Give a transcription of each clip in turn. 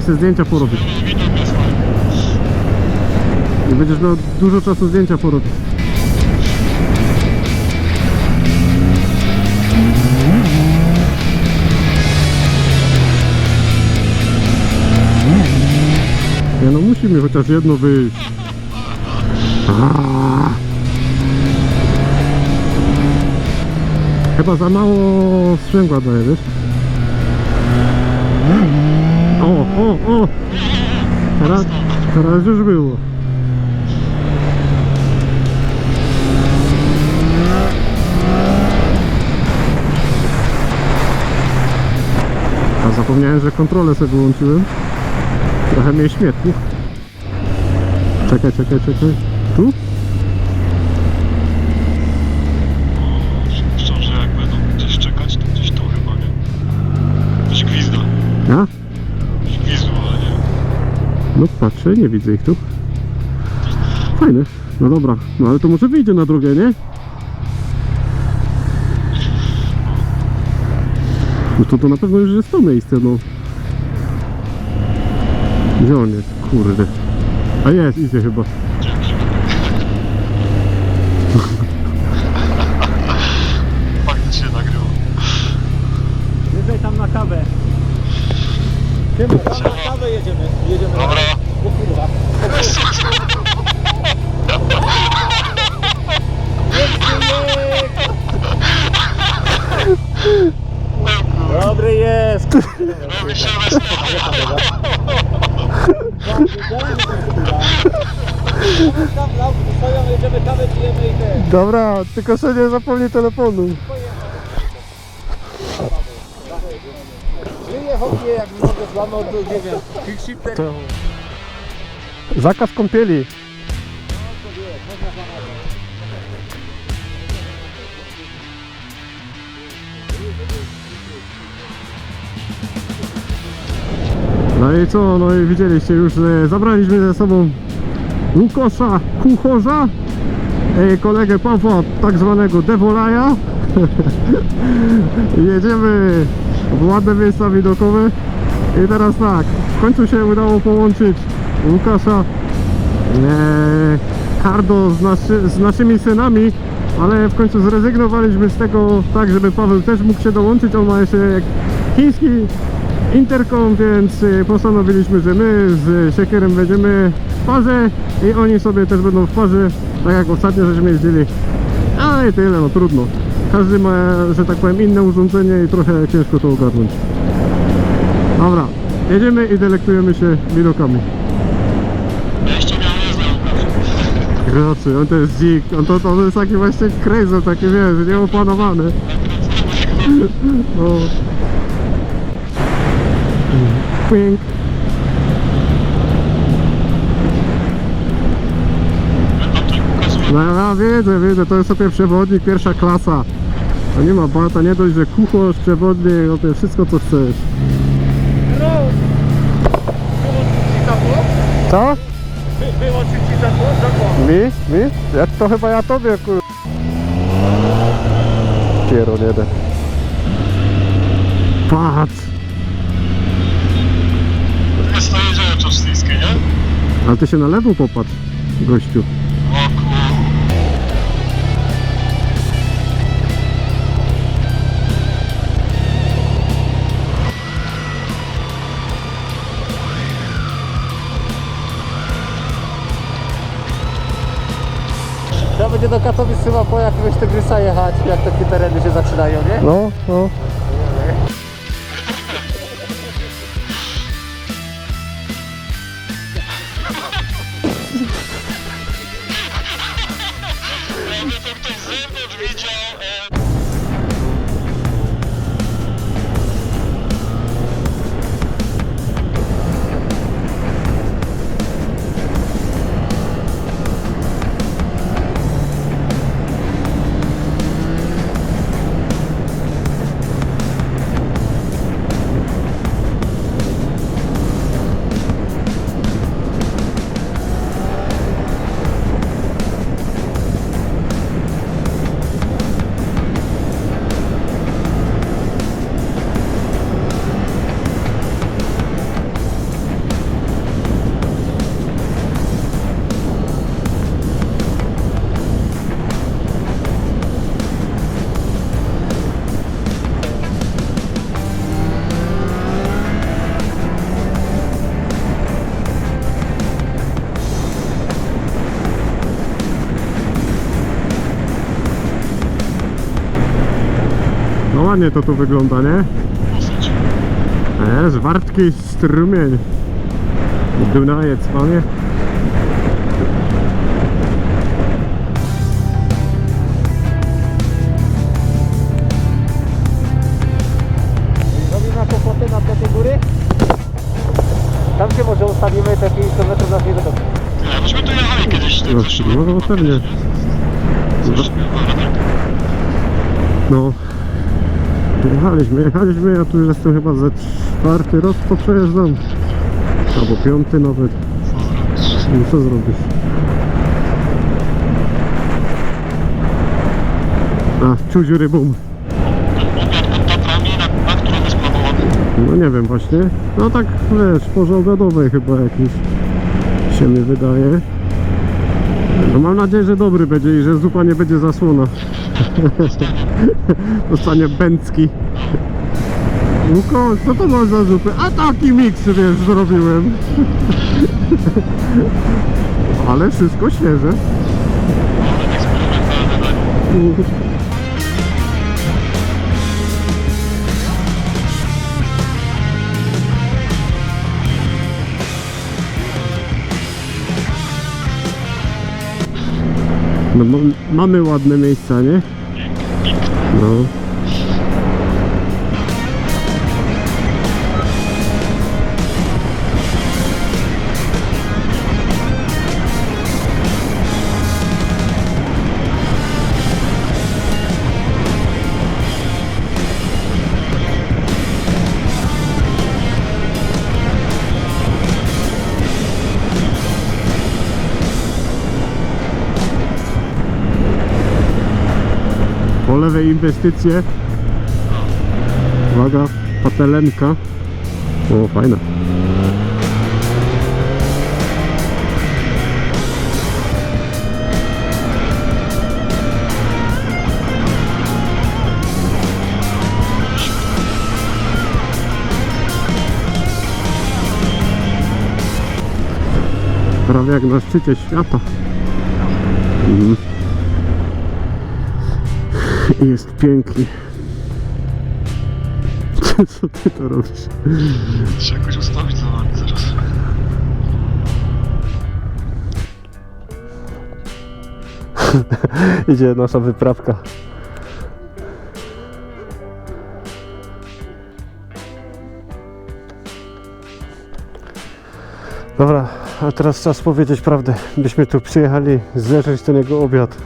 Mi sobie zdjęcia porobić. I będziesz miał dużo czasu zdjęcia porobić. Nie no, musi mi chociaż jedno wyjść. Chyba za mało sprzęgła daje, wiesz? O, o, o! Teraz, teraz już było. A zapomniałem, że kontrolę sobie wyłączyłem. Trochę mnie śmietnik. Czekaj, czekaj, czekaj. Tu? Przypuszczam, że jak będą gdzieś czekać, to gdzieś tu chyba, nie? Coś gwizda. Ja? No patrzę, nie widzę ich tu. Fajne. No dobra, no ale to może wyjdzie na drogę, nie? No to to na pewno już jest to miejsce, no. Gdzie on jest? Kurde. A jest, idzie chyba. Kawę jedziemy. Jedziemy. Dobra. O kurwa. Dobry jest. Robi się kawę pijemy i ten. Dobra, tylko sobie nie zapomnij telefonu. Żyję hopie jak nogę złamał, to nie wiem. Kickshifter. Zakaz kąpieli. No i co, no i widzieliście już, że zabraliśmy ze sobą Łukosza Kuchorza, e, kolegę Pawła, tak zwanego Devolaja. Jedziemy ładne miejsca widokowe. I teraz tak, w końcu się udało połączyć Łukasza e, Hardo z, naszy, z naszymi synami, ale w końcu zrezygnowaliśmy z tego tak, żeby Paweł też mógł się dołączyć. On ma jeszcze chiński interkom, więc e, postanowiliśmy, że my z Siekierem będziemy w parze i oni sobie też będą w parze, tak jak ostatnio żeśmy jeździli. A i tyle, no trudno. Każdy ma, że tak powiem, inne urządzenie i trochę ciężko to ogarnąć. Dobra, jedziemy i delektujemy się widokami. Gracy, on to jest dzik, on to, to jest taki właśnie crazy, takie wiesz, nieopanowane. No. Pink. No ja wiedzę, wiedzę, to jest sobie przewodnik pierwsza klasa. To nie ma bata, nie dość, że kucharz, przewodnik, no to jest wszystko co chcesz. Co? Było ci? Zakłon. Mi? Mi? Ja, to chyba ja tobie kur... Piero nie da. Patrz! Jest to jedziemy czasztyńskie, nie? Ale ty się na lewo popatrz, gościu. Do Katowic chyba po jakiegoś Tygrysa jechać, jak takie tereny się zaczynają, nie? No, no. Fajnie to tu wygląda, nie? Dosyć. Jest wartki strumień. Dunajec, panie. Robimy na kłopoty na te góry? Tam się może ustawimy te 50 metrów za chwilę. Nie, myśmy tu jechali kiedyś. tak No, no, no, pewnie. ale tak. No. Jechaliśmy, jechaliśmy, ja tu już jestem chyba ze czwarty rok to przejeżdżam. Albo piąty nawet. Muszę zrobić. A, ciuziury bum. Obiad pod Tatrami, na, na którym jest planowany? No nie wiem właśnie. No tak wiesz, porze obiadowej chyba jakiś się mi wydaje. No mam nadzieję, że dobry będzie i że zupa nie będzie zasłona. Dostanie bęcki. Łuko, co to masz za zupy? A taki miks, wiesz, zrobiłem. Ale wszystko świeże. No, mam- mamy ładne miejsca, nie? No. Po lewej inwestycje. Uwaga, patelenka. O, fajna. Prawie jak na szczycie świata. Mhm. Jest pięknie. Co ty to robisz? Trzeba jakoś ustawić za nami zaraz. Idzie nasza wyprawka. Dobra, a teraz czas powiedzieć prawdę. Byśmy tu przyjechali zleczyć ten jego obiad.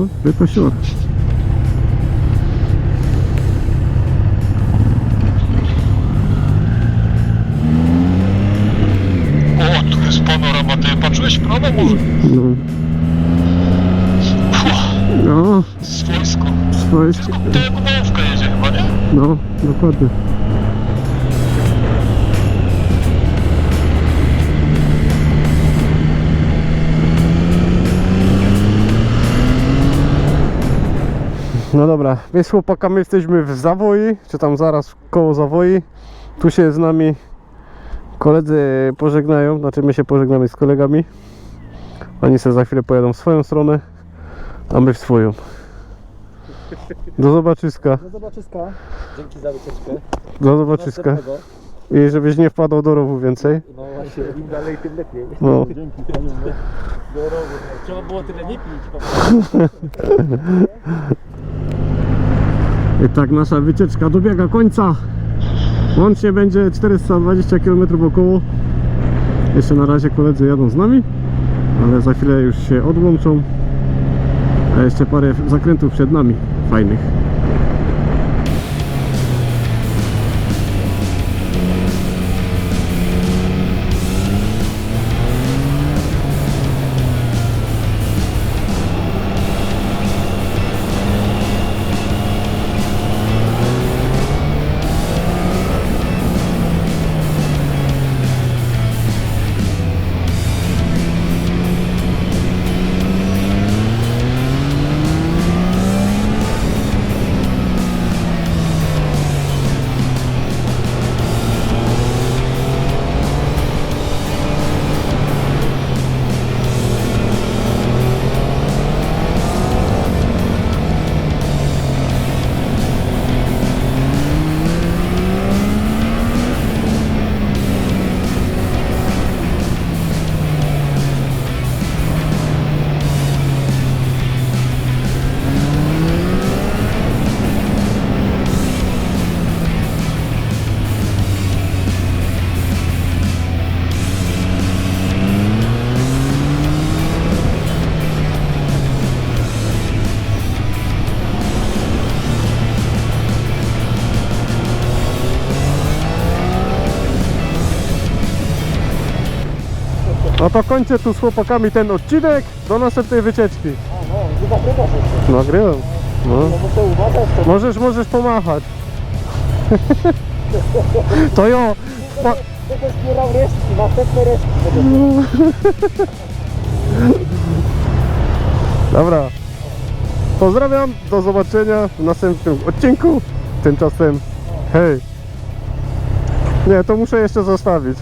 Ну, это. O, tu jest panorama, ty patrzyłeś w prawo może? No, no, swojsko. swojsko. Tylko tutaj główka jedzie chyba, nie? no, dokładnie. No dobra, więc z chłopakami jesteśmy w Zawoi, czy tam zaraz koło Zawoi. Tu się z nami koledzy pożegnają, znaczy my się pożegnamy z kolegami. Oni sobie za chwilę pojadą w swoją stronę, a my w swoją. Do zobaczyska. Do zobaczyska. Dzięki za wycieczkę. Do zobaczyska. I żebyś nie wpadał do rowu więcej. No właśnie, im dalej tym lepiej. No. Dzięki panu. Do rowu. Trzeba było tyle nie pić. I tak nasza wycieczka dobiega końca. Łącznie będzie 420 km około. Jeszcze na razie koledzy jadą z nami, ale za chwilę już się odłączą. A jeszcze parę zakrętów przed nami, fajnych. No to kończę tu z chłopakami ten odcinek do następnej wycieczki. No. Nagrywam. No. No uważać, to Możesz, możesz pomachać. To jo. Pa- Dobra. Pozdrawiam, do zobaczenia w następnym odcinku. Tymczasem hej. Nie, to muszę jeszcze zostawić.